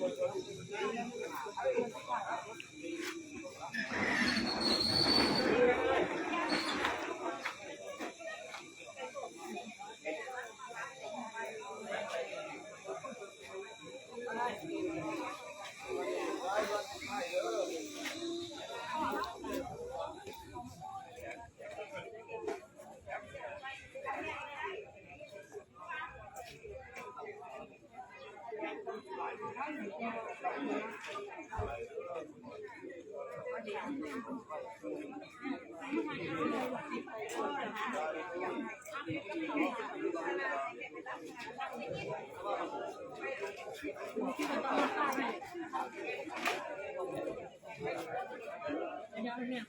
我昨天，昨天那个，还有一个是。咱家的面好。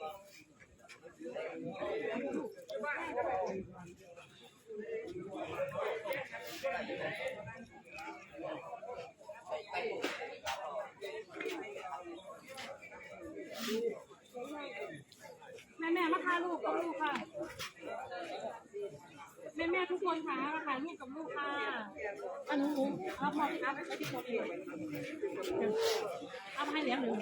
แม่แม่มาถ่ายรูปกับลูกค่ะ แม่แม่ทุกคนค่ะมาถ่ายรูปกับลูกค่ะ อันหนูเอาพอครับไปที่โพดีเอามาให้เลี้ยงหนึ่ง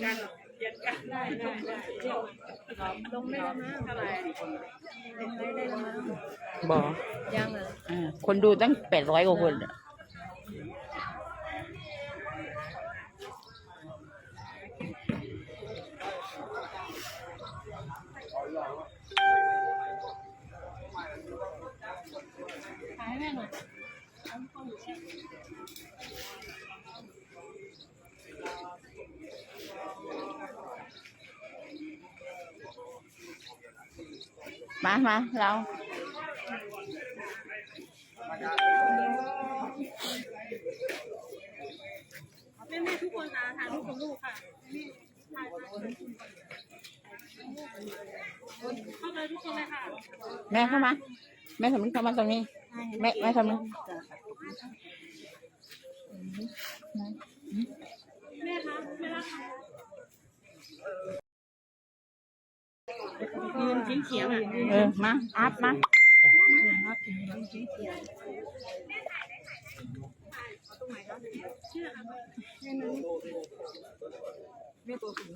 ได้ได้ได้เดี๋ยวลงได้แล้วนะเท่าไหร่ลงได้ได้แล้วนะบอกยังเลยอ่าคนดูตั้งแปดร้อยกว่าคนอะ ขายแม่หน่อย มามาเราแม่แม่ทุกคนนะถ่ายรูปกับลูกค่ะนี่ถ่ายถ่ายเข้าเลยทุกคนเลยค่ะ แม่เข้ามา แม่สำลีเข้ามาตรงนี้ แม่แม่สำลีแม่คะแม่รักค่ะยืนทิ้งเขียงอะเออ มา อัพมาชื่ออะไรแม่นั้นแม่ตัวสูง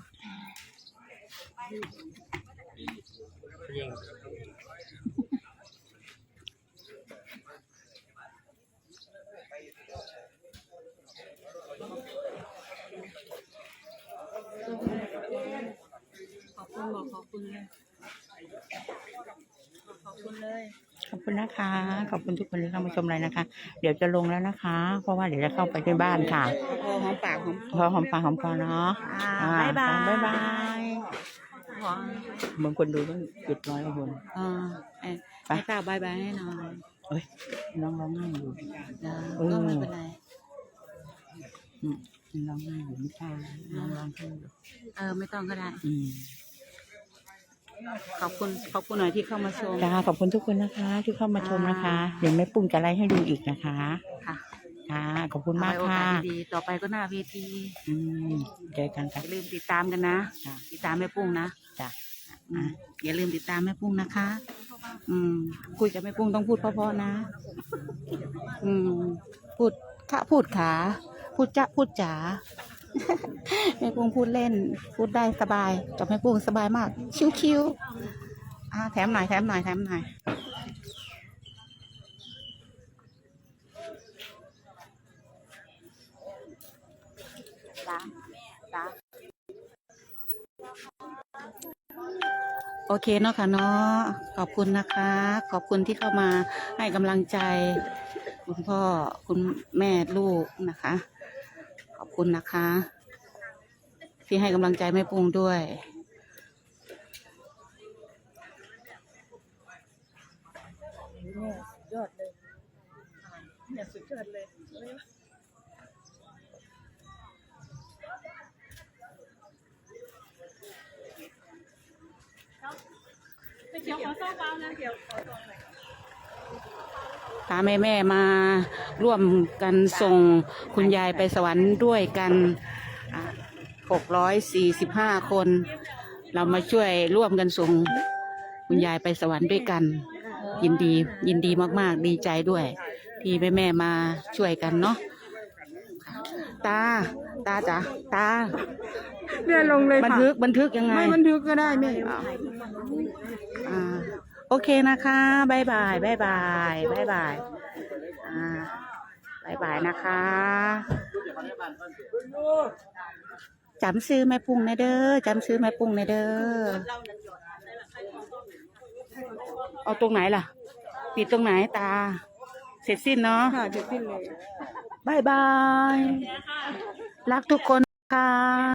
คุณบอกขอบคุณเลยขอบคุณเลย ขอบคุณนะคะ ขอบคุณทุกคนที่เข้ามาชมเลยนะคะ เดี๋ยวจะลงแล้วนะคะ เพราะว่าเดี๋ยวจะเข้าไปที่บ้านค่ะพอหอมปากหอมพอหอมปากหอมคอเนาะอ่าบ๊ายบายบ๊ายบายหอมเหมือนคนดูตั้งเจ็ดร้อยกว่าคนอ่าเอ้ยไปให้กล่าวบายบายให้หน่อยเอ้ยน้องร้องไห้อยู่นะเออก็ไม่เป็นไรอืมน้องร้องไห้อยู่ไม่กล้าน้องร้องไห้อยู่เออไม่ต้องก็ได้ อืม ขอบคุณขอบคุณหน่อยที่เข้ามาชมจ้าขอบคุณทุกคนนะคะ ที่เข้ามาชมนะคะ เดี๋ยวแม่ปุ้งจะไลฟ์ให้ดูอีกนะคะค่ะค่ะขอบคุณมากเอไว้โอค่ะกาสดีๆต่อไปก็หน้าเวทีอืมเจอกันอค่ะย่าลืมติดตามกันนะจ้ะติดตามแม่ปุ้งนะจ้ะอืมอย่าลืมติดตามแม่ปุ้งนะคะ อืม คุยกับแม่ปุ้งต้องพูดเพราะๆนะ อืม พูดค่ะพูดขา พูดจะพูดจ๋า แม่ปุ้งพูดเล่น พูดได้สบายกับแม่ปุ้งสบายมาก ชิวๆอ่าแถมหน่อยแถมหน่อยแถมหน่อยจ้าจ้าโอเคเนาะค่ะเนาะขอบคุณนะคะ ขอบคุณที่เข้ามาให้กำลังใจ คุณพ่อคุณแม่ลูกนะคะ ขอบคุณนะคะ ที่ให้กำลังใจแม่ปุ้งด้วยยอดเลยเนี่ยสุดยอดเลยเขียวขอโซ่เปล่านะเขียวขอโซ่หน่อยพาแม่แม่ๆมาร่วมกันส่งคุณยายไปสวรรค์ด้วยกัน หกร้อยสี่สิบห้าคน เรามาช่วยร่วมกันส่งคุณยายไปสวรรค์ด้วยกัน ยินดียินดีมากๆ ดีใจด้วย ที่แม่แม่ๆมาช่วยกันเนาะตา ตาจ๋าตาเนี่ยลงเลยบันค่ะทึกบันทึกยังไงไม่บันทึกก็ได้แม่อ่าโอเคนะคะบายบายบายบายบายบายอ่าบายบายนะคะ จำซื้อแม่ปุ้งในเด้อจำซื้อแม่ปุ้งในเด้อเอาตรงไหนล่ะ ปิดตรงไหนตา เสร็จสิ้นเนาะค่ะเสร็จสิ้นเลยบายบาย รักทุกคนค่ะ